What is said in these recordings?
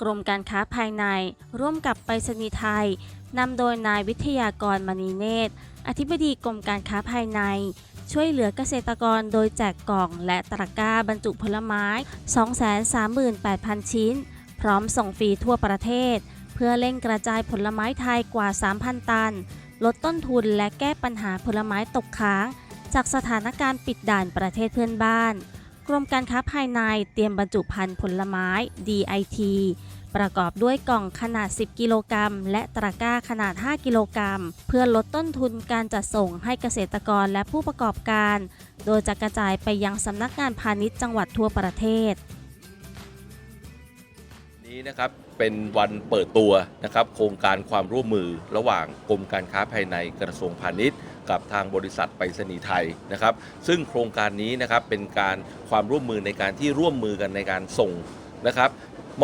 กรมการค้าภายใน ร่วมกับไปรษณีย์ไทยนำโดยนายวิทยากรมณีเนตร อธิบดีกรมการค้าภายใน ช่วยเหลือเกษตรกรโดยแจกกล่องและตะกร้าบรรจุผลไม้ 238,000 ชิ้น พร้อมส่งฟรีทั่วประเทศ เพื่อเร่งกระจายผลไม้ไทยกว่า 3,000 ตัน ลดต้นทุนและแก้ปัญหาผลไม้ตกค้าง จากสถานการณ์ปิดด่านประเทศเพื่อนบ้าน กรมการค้าภายในเตรียมบรรจุภัณฑ์ผลไม้ DIT ประกอบด้วยกล่องขนาด 10 กิโลกรัม และตะกร้าขนาด 5 กิโลกรัม เพื่อลดต้นทุนการจัดส่งให้เกษตรกรและผู้ประกอบการ โดยจะกระจายไปยังสำนักงานพาณิชย์จังหวัดทั่วประเทศ นี้นะครับเป็นวันเปิดตัวนะครับโครงการความร่วมมือระหว่างกรมการค้าภายในกระทรวงพาณิชย์ กับทางบริษัทไปรษณีย์ไทยนะครับ ซึ่งโครงการนี้นะครับเป็นการความร่วมมือในการที่ร่วมมือกันในการส่งนะครับ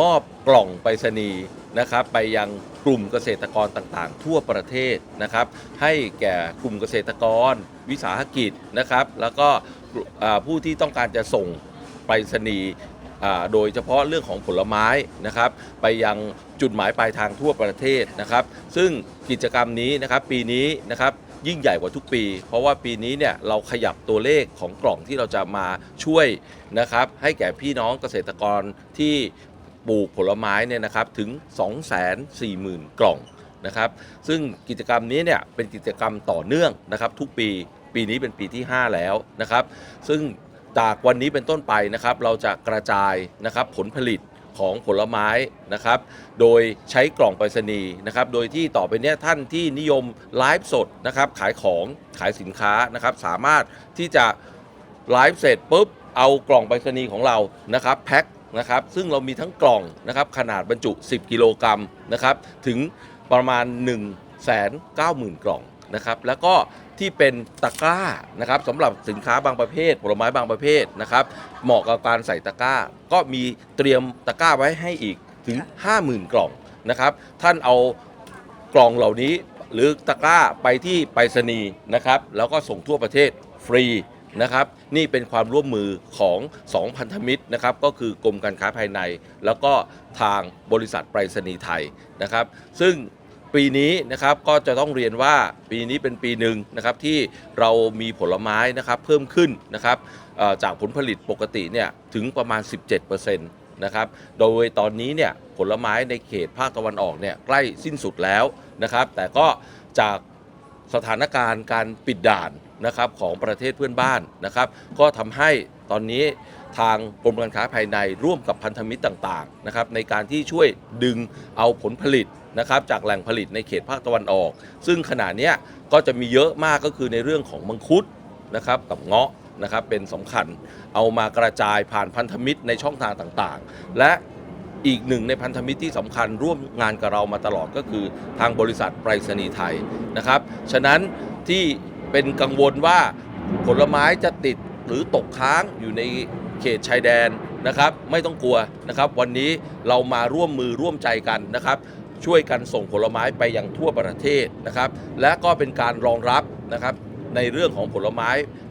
มอบกล่องไปรษณีย์นะครับไปยังกลุ่มเกษตรกรต่างๆ ทั่วประเทศนะครับให้แก่กลุ่มเกษตรกร วิสาหกิจนะครับแล้วก็ผู้ที่ต้องการจะส่งไปรษณีย์โดยเฉพาะเรื่องของผลไม้นะครับ ไปยังจุดหมายปลายทางทั่วประเทศนะครับ ซึ่งกิจกรรมนี้นะครับปีนี้นะครับยิ่งใหญ่กว่าทุกปี เพราะว่าปีนี้เนี่ยเราขยับตัวเลขของกล่องที่เราจะมาช่วยนะครับ ให้แก่พี่น้องเกษตรกรที่ ปลูกผลไม้เนี่ยนะครับถึง 240,000 กล่องนะครับ ซึ่งกิจกรรมนี้เนี่ยเป็นกิจกรรมต่อเนื่องนะครับ ทุกปีปีนี้เป็นปีที่ 5 แล้วนะครับ ซึ่งจากวันนี้เป็นต้นไปนะครับ เราจะกระจายนะครับผลผลิตของผลไม้นะครับ โดยใช้กล่องไปรษณีย์นะครับ โดยที่ต่อไปเนี้ยท่านที่นิยมไลฟ์สดนะครับ ขายของขายสินค้านะครับ สามารถที่จะไลฟ์เสร็จปุ๊บเอากล่องไปรษณีย์ของเรานะครับแพ็ค นะครับซึ่งเรามีทั้งกล่องนะครับขนาดบรรจุ 10 กิโลกรัมนะครับถึงประมาณ 1 9 0 0 0 0 กล่องนะครับแล้วก็ที่เป็นตะกร้านะครับสำหรับสินค้าบางประเภทผลไม้บางประเภทนะครับเหมาะกับการใส่ตะกร้า ก็มีเตรียมตะกร้าไว้ให้อีกถึง 50,000 กล่องนะครับท่านเอากล่องเหล่านี้หรือตะกร้าไปที่ไปรษณีย์นะครับแล้วก็ส่งทั่วประเทศฟรี นะครับนี่เป็นความร่วมมือของ2พันธมิตรนะครับก็คือกรมการค้าภายใน แล้วก็ทางบริษัทไปรษณีย์ไทยนะครับซึ่งปีนี้นะครับก็จะต้องเรียนว่าปีนี้เป็นปีหนึ่งนะครับที่เรามีผลไม้นะครับเพิ่มขึ้นนะครับจากผลผลิตปกติเนี่ยถึงประมาณ 17%นะครับโดยตอนนี้เนี่ยผลไม้ในเขตภาคตะวันออกเนี่ยใกล้สิ้นสุดแล้วนะครับแต่ก็จากสถานการณ์การปิดด่าน นะครับของประเทศเพื่อนบ้านนะครับก็ทำให้ตอนนี้ทางกรมการค้าภายในร่วมกับพันธมิตรต่างๆนะครับในการที่ช่วยดึงเอาผลผลิตนะครับจากแหล่งผลิตในเขตภาคตะวันออก ซึ่งขณะเนี้ยก็จะมีเยอะมากก็คือในเรื่องของมังคุดนะครับกับเงาะนะครับเป็นสำคัญเอามากระจายผ่านพันธมิตรในช่องทางต่างๆ และอีกหนึ่งในพันธมิตรที่สำคัญร่วมงานกับเรามาตลอดก็คือทางบริษัทไปรษณีย์ไทยนะครับฉะนั้นที่ เป็นกังวลว่าผลไม้จะติดหรือตกค้างอยู่ในเขตชายแดนนะครับ ไม่ต้องกลัวนะครับ วันนี้เรามาร่วมมือร่วมใจกันนะครับ ช่วยกันส่งผลไม้ไปยังทั่วประเทศนะครับ และก็เป็นการรองรับนะครับในเรื่องของผลไม้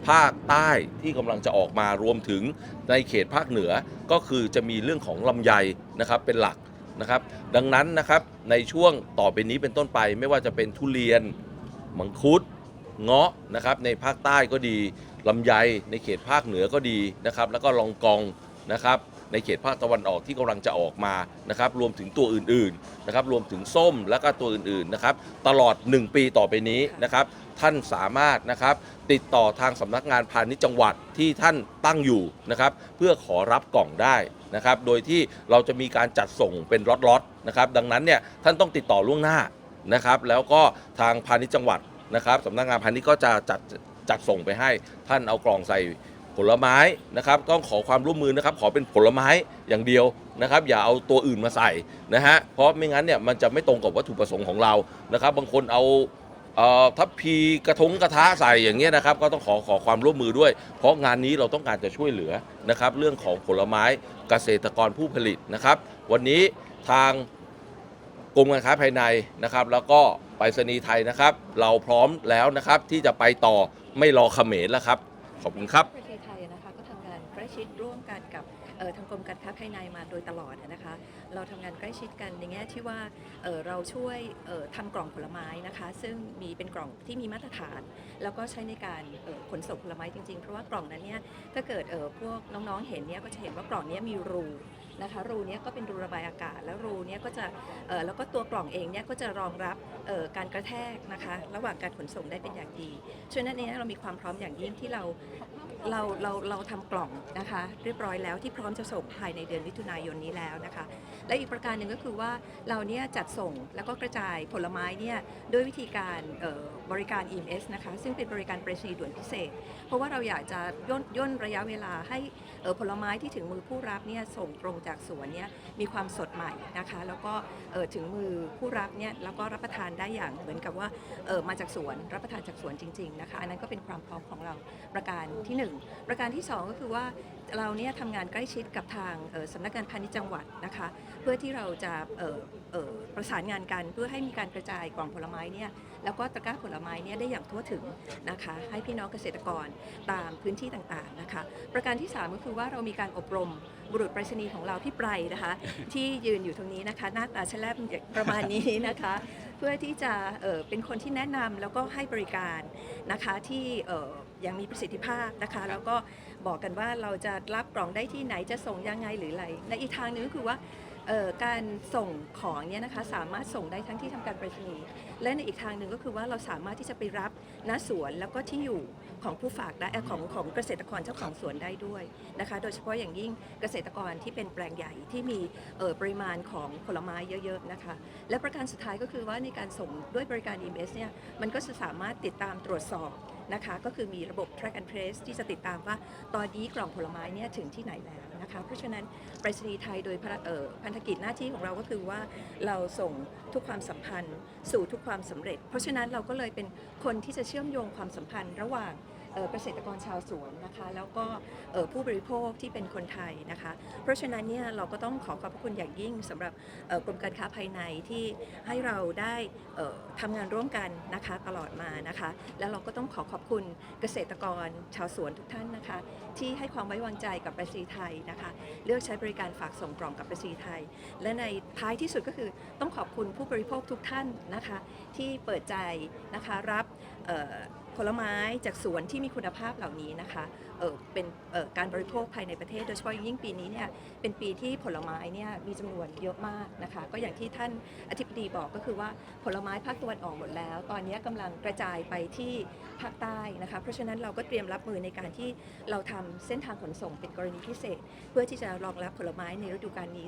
ภาคใต้ที่กำลังจะออกมารวมถึงในเขตภาคเหนือก็คือจะมีเรื่องของลำไยนะครับเป็นหลักนะครับ ดังนั้นนะครับในช่วงต่อไปนี้เป็นต้นไปไม่ว่าจะเป็นทุเรียนมังคุด เงาะนะครับในภาคใต้ก็ดีลำไยในเขตภาคเหนือก็ดีนะครับ แล้วก็ลองกองนะครับในเขตภาคตะวันออกที่กำลังจะออกมานะครับรวมถึงตัวอื่นๆนะครับรวมถึงส้มแล้วก็ตัวอื่นๆนะครับตลอด 1 ปีต่อไปนี้นะครับท่านสามารถนะครับติดต่อทางสำนักงานพาณิชย์จังหวัดที่ท่านตั้งอยู่นะครับเพื่อขอรับกล่องได้นะครับโดยที่เราจะมีการจัดส่งเป็นล็อตๆนะครับดังนั้นเนี่ยท่านต้องติดต่อล่วงหน้านะครับแล้วก็ทางพาณิชย์จังหวัด นะครับสำนักงานพาณิชย์ก็จะจัดจัดส่งไปให้ท่านเอากล่องใส่ผลไม้นะครับต้องขอความร่วมมือนะครับ ขอเป็นผลไม้อย่างเดียวนะครับ อย่าเอาตัวอื่นมาใส่นะฮะเพราะไม่งั้นเนี่ยมันจะไม่ตรงกับวัตถุประสงค์ของเรานะครับ บางคนเอาทัพพีกระทงกระทะใส่อย่างเงี้ยนะครับ ก็ต้องขอขอความร่วมมือด้วย เพราะงานนี้เราต้องการจะช่วยเหลือนะครับ เรื่องของผลไม้เกษตรกรผู้ผลิตนะครับ วันนี้ทางกรมการค้าภายในนะครับ แล้วก็ ไปรษณีย์ไทยนะครับ เราพร้อมแล้วนะครับที่จะไปต่อไม่รอเขมรแล้วครับ ขอบคุณครับ ประเทศไทยนะคะก็ทำงานใกล้ชิดร่วมกันกับเอ่อทางกรมการค้าภายในมาโดยตลอดนะคะ เราทำงานใกล้ชิดกันในแง่ที่ว่าเอ่อเราช่วยเอ่อทำกล่องผลไม้นะคะ ซึ่งมีเป็นกล่องที่มีมาตรฐาน แล้วก็ใช้ในการเอ่อขนส่งผลไม้จริงๆ เพราะว่ากล่องนั้นเนี่ยถ้าเกิดเอ่อพวกน้องๆเห็นเนี่ยก็จะเห็นว่ากล่องเนี้ยมีรู นะคะรูนี้ก็เป็นรูระบายอากาศ แล้วรูนี้ก็จะแล้วก็ตัวกล่องเองเนี่ยก็จะรองรับการกระแทกนะคะ ระหว่างการขนส่งได้เป็นอย่างดีฉะนั้นเนี่ยเรามีความพร้อมอย่างยิ่งที่เรา เราเราเราทำกล่องนะคะเรียบร้อยแล้วที่พร้อมจะส่งภายในเดือนมิถุนายนนี้แล้วนะคะ และอีกประการหนึ่งก็คือว่าเราเนี่ยจัดส่งแล้วก็กระจายผลไม้เนี่ยด้วยวิธีการบริการ EMS นะคะซึ่งเป็นบริการไปรษณีย์ด่วนพิเศษ เพราะว่าเราอยากจะย่นย่นระยะเวลาให้ผลไม้ที่ถึงมือผู้รับเนี่ยส่งตรงจากสวนเนี่ยมีความสดใหม่นะคะแล้วก็เออถึงมือผู้รับเนี่ยแล้วก็รับประทานได้อย่างเหมือนกับว่าเออมาจากสวนรับประทานจากสวนจริงๆนะคะอันนั้นก็เป็นความพร้อมของเราประการที่หนึ่งประการที่สองก็คือว่าเราเนี่ยทำงานใกล้ชิดกับทางสำนักงานพาณิชย์จังหวัดนะคะ เพื่อที่เราจะประสานงานกันเพื่อให้มีการกระจายกล่องผลไม้เนี่ยแล้วก็ตะกร้าผลไม้เนี่ยได้อย่างทั่วถึงนะคะ ให้พี่น้องเกษตรกรตามพื้นที่ต่างๆนะคะ ประการที่ 3 ก็คือว่าเรามีการอบรมบุรุษไปรษณีย์ของเราพี่ไพรนะคะ ที่ยืนอยู่ตรงนี้นะคะ หน้าตาแฉลบประมาณนี้นะคะ เพื่อที่จะเเป็นคนที่แนะนำแล้วก็ให้บริการนะคะที่ อ่ออย่างมีประสิทธิภาพนะคะ แล้วก็บอกกันว่าเราจะรับกล่องได้ที่ไหนจะส่งยังไงหรืออะไรและอีกทางหนึงก็คือว่าเอ่อการส่งของเนี่ยนะคะสามารถส่งได้ทั้งที่ทำการไปรษณีย์และในอีกทางหนึ่งก็คือว่าเราสามารถที่จะไปรับณสวนแล้วก็ที่อยู่ของผู้ฝากได้เอ่อของของเกษตรกรเจ้าของสวนได้ด้วยนะคะ โดยเฉพาะอย่างยิ่งเกษตรกรที่เป็นแปลงใหญ่ที่มีเอ่อปริมาณของผลไม้เยอะๆนะคะ และประการสุดท้ายก็คือว่าในการส่งด้วยบริการ EMS เนี่ยมันก็จะสามารถติดตามตรวจสอบ นะคะก็คือมีระบบ track and trace ที่จะติดตามว่าตอนนี้กล่องผลไม้เนี่ยถึงที่ไหนแล้วนะคะเพราะฉะนั้นไปรษณีย์ไทยโดยพ,พันธกิจหน้าที่ของเราก็คือว่าเราส่งทุกความสัมพันธ์สู่ทุกความสำเร็จ เพราะฉะนั้นเราก็เลยเป็นคนที่จะเชื่อมโยงความสัมพันธ์ระหว่าง เกษตรกรชาวสวนนะคะแล้วก็ผู้บริโภคที่เป็นคนไทยนะคะ เพราะฉะนั้นเนี่ยเราก็ต้องขอขอบพระคุณอย่างยิ่งสำหรับเอ่อกรมการค้าภายในที่ให้เราได้เอ่อทำงานร่วมกันนะคะตลอดมานะคะ แล้วเราก็ต้องขอขอบคุณเกษตรกรชาวสวนทุกท่านนะคะ ที่ให้ความไว้วางใจกับไปรษณีไทยนะคะ เลือกใช้บริการฝากส่งกล่องกับไปรษณีไทย และในท้ายที่สุดก็คือต้องขอบคุณผู้บริโภคทุกท่านนะคะ ที่เปิดใจนะคะรับ ผลไม้จากสวนที่มีคุณภาพเหล่านี้นะคะเเป็นการบริโภคภายในประเทศ โดยเฉพาะยิ่งปีนี้เนี่ยเป็นปีที่ผลไม้เนี่ยมีจำนวนเยอะมากนะคะ ก็อย่างที่ท่านอธิบดีบอกก็คือว่าผลไม้ภาคตะวันออกหมดแล้ว ตอนนี้กำลังกระจายไปที่ภาคใต้นะคะ เพราะฉะนั้นเราก็เตรียมรับมือในการที่เราทำเส้นทางขนส่งเป็นกรณีพิเศษ เพื่อที่จะรองรับผลไม้ในฤดูกาลนี้